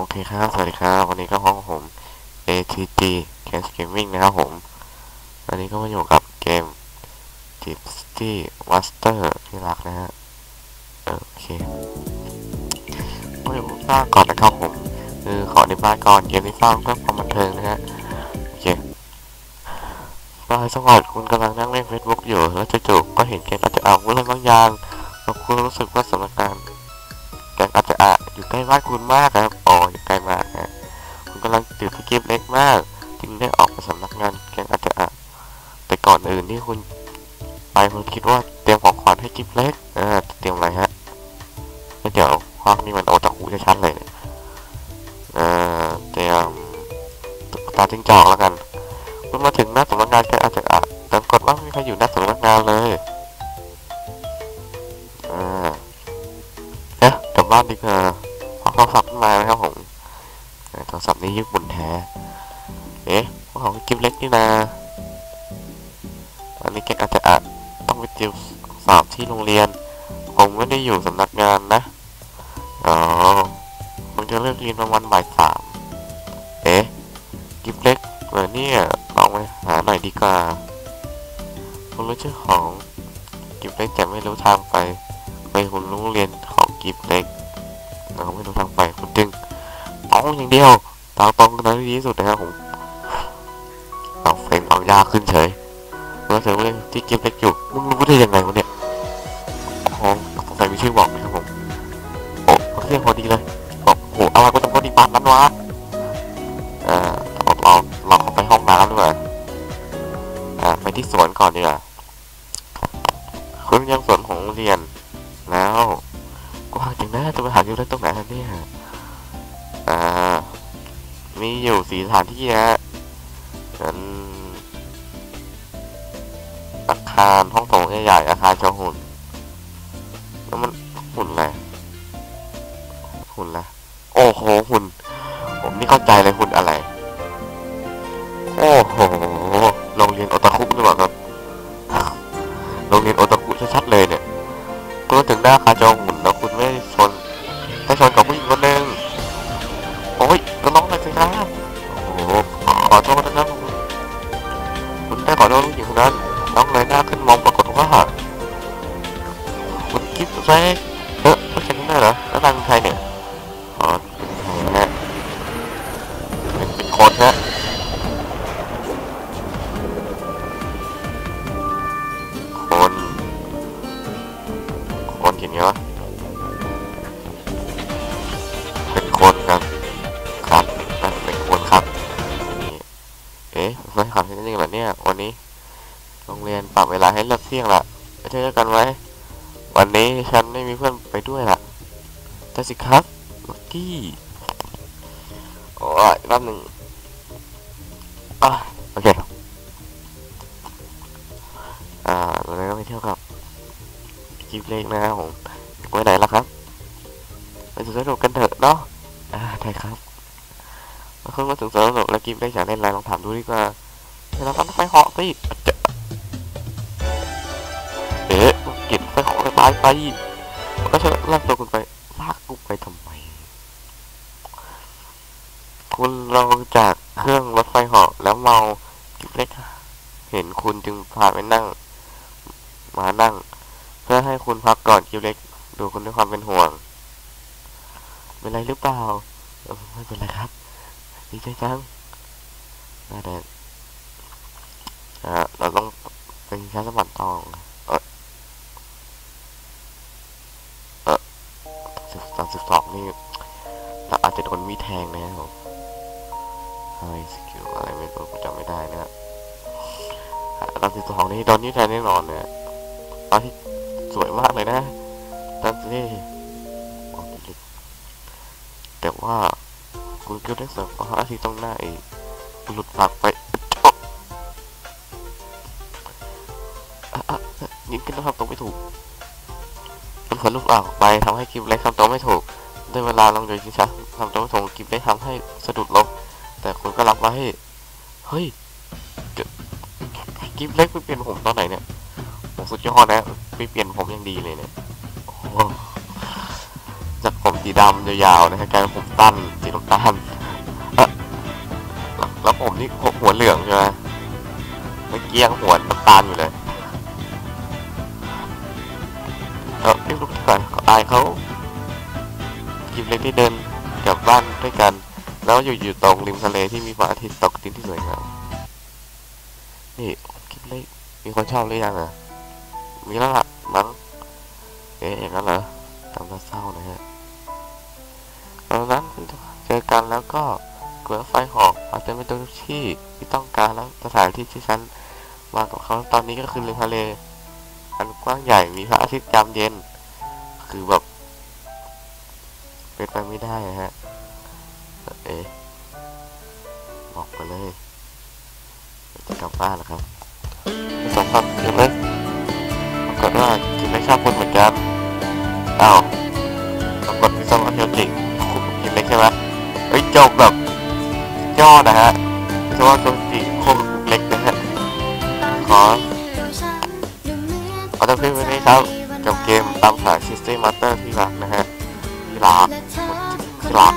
โอเคครับ สวัสดีครับ วันนี้ก็ห้องผม ATG Case Gaming นะครับผม วันนี้ก็มาอยู่กับเกม Deep City Master ที่รักนะฮะ โอเคมาอยู่สร้างก่อนนะครับผม คือขอในบ้านก่อนเกมที่สร้างเพื่อความบันเทิงนะฮะ โอเครายสวัสดิ์คุณกำลังนั่งเล่น Facebook อยู่ แล้วจู่ๆก็เห็นเกมอาจจะเอาเรื่องบางอย่างแล้วคุณรู้สึกว่าสำนักงานแกงอาจจะอะอยู่ใกล้บ้านคุณมากครับ กิปเล็กมากจึงได้ออกไปสำนักงานแกงอาจจะอะแต่ก่อนอื่นที่คุณไปคุณคิดว่าเตรียมของขวัญให้กิฟเล็กเออเตรียมอะไรฮะไม่เดี๋ยวห้องนี้มันโอตาคุชัดเลยเนี่ยเออเตรียมตุ๊กตาจิ้งจอกแล้วกันคุณมาถึงหน้าสำนักงานแกงอาจจะอะแต่ปรากฏว่าไม่มีใครอยู่หน้าสำนักงานเลยอ่าเอ๊ะกลับบ้านดีกว่าเอาโทรศัพท์ขึ้นมานะครับผมเอ่อโทรศัพท์นี้ญี่ปุ่นแท้ เอ๊ะพวกเขากิฟเล็กนี่นะอันนี้แกอาจจะอะต้องไปติวสอบที่โรงเรียน ผมไม่ได้อยู่สำนักงานนะ อ๋อมันจะเลิกเรียนประมาณบ่ายสาม เอ๊ะ กิฟเล็กเหรอเนี่ยลองไปหาหน่อยดีกว่า ผมรู้ชื่อของกิฟเล็กแต่ไม่รู้ทางไป ไปคุณโรงเรียนของกิฟเล็กเราไม่รู้ทางไปคุณจึงตรงอย่างเดียวทางตรงนั้นดีที่สุดนะครับผม เฟรมเอายาขึ้นเฉยแล้วเธอเรื่องที่กิฟเล็กอยู่มึงรู้ได้ยังไงวะเนี่ยห้องสงสัยมีชื่อบอกนะครับผมโอ้เครื่องพอดีเลยบอกโอ้อะไรก็ต้องพอดีปานนั้นวะอ่าเราเราเราเข้าไปห้องน้ำด้วยอ่าไปที่สวนก่อนดีกว่าคุณยังสวนของโรงเรียนแล้วกว้างจริงนะจะไปหาอยู่ได้ตรงไหนนเนี่ยอ่ามีอยู่สี่สถานที่นะเป็นาคารห้องโถงใหญ่ๆอาคารโชว์หุ่นแล้วมันหุ่นอะไรหุ่นอะไรโอ้โหหุ่น ผมไม่เข้าใจเลยหุ่นอะไร โอ้โหโรงเรียนโอตาคุหรือเปล่าครับโรงเรียนโอตาคุชัดๆเลยเนี่ยก็ถึงหน้าคาจอง คุณคิดแรกเออไม่ใช่นั่นเหรอแล้วนางเป็นใครเนี่ยอ๋อเป็นใครฮะเป็นเป็นคนฮะคนคนเขียนไงวะเป็นคนครับครับนั่นเป็นคนครับเอ๊ะไม่ขับจริงๆเหรอเนี่ยวันนี้โรงเรียนปรับเวลาให้เลิกเที่ยงละไปเที่ยวกันไหม วันนี้ฉันไม่มีเพื่อนไปด้วยล่ะแต่สิครับลักกี้โอ้ยแป๊บหนึ่งอะโอเคอ่าเราเลยก็ไปเที่ยวกับกิฟเล็กนะครับผมไปไหนล่ะครับไปสวนสนุกกันเถอะเนาะอ่าใช่ครับเมื่อคืนมาถึงสวนสนุกแล้วกิฟได้อยากเล่นอะไรลองถามดูดีกว่าเดี๋ยวเราต้องไปเหาะสิ ไปเหาะไปตายไปก็จะลากตัวคุณไปลากกูไปทำไม คุณลงจากเครื่องรถไฟเหาะแล้วเมากิฟเล็กเห็นคุณจึงพาไปนั่ง มานั่ง เพื่อให้คุณพักก่อนกิฟเล็ก ดูคุณด้วยความเป็นห่วง เป็นไรหรือเปล่าไม่เป็นไรครับ ดีใจจังน่าแดงอ่เราต้องเป็นช้าสมบัติทอง สิบสองนี่เราอาจจะโดนมีแทงนะครับผมไอสกิลอะไรไม่รู้จำไม่ได้นะครับตอสิบสองนี่โดนมีแทงแน่นอนเนี่ยตอนที่สวยมากเลยนะตอนที่แต่ว่าคุณเกิลได้เสริมข้อห้าที่ต้องหน้าอีกหลุดปากไปยิงกันนะครับตรงไม่ถูก เผลลูกออกไปทำให้กิฟเล็กทำตัวไม่ถูกได้เวลาลองโดยชิชะทำตัวไม่ถูกกิฟเล็กทำให้สะดุดล้มแต่คุณก็รับไว้เฮ้ยกิดกิฟเล็กไปเปลี่ยนผมตอนไหนเนี่ยโอ้สุดยอดนะไปเปลี่ยนผมย่างดีเลยเนี่ยจากผมสีดำยาวๆนะฮะกลายเป็นผมสั้นเน้ำตาลแล้วผมนี่หัวเหลืองใช่ไหมเมื่อกี้ยังหัวน้ำตาลอยู่เลย เออพี่ลูกก่อนอายเขากิมเล็กที่เดินกลับบ้านด้วยกัน แล้วอยู่อยู่ตรงริมทะเลที่มีพระอาทิตย์ตกดินที่สวยงามนี่กิมเล็กมีคนชอบหรือยังอะมีแล้วล่ะมั้งเอ๊ะอย่างนั้นเหรอทำน่าเศร้านะฮะตอนนั้นเจอกันแล้วก็เกิดไฟหอกอาจจะเป็นตัวที่ที่ต้องการแล้วสถานที่ที่ฉันมากับเขาตอนนี้ก็คือริมทะเล อันกว้างใหญ่มีพระอาทิตย์ยามเย็น คือแบบ เป็นไปไม่ได้ะฮะ เอ๊ะบอกไปเลยจะกลับบ้านแล้วครับไม่สมครับเดี๋ยวเลยปรากฏว่าจิไม่ชอบคนเหมือนกันอ้าวปรากฏวิศวะเทลจิคุณกินเล็กใช่ไหมเฮ้ยจบแบบยอดนะฮะวิศวะเทลจิโคต ครับกับเกมตามสายซิสเตี้มาสเตอร์ที่รักนะฮะที่รักที่รัก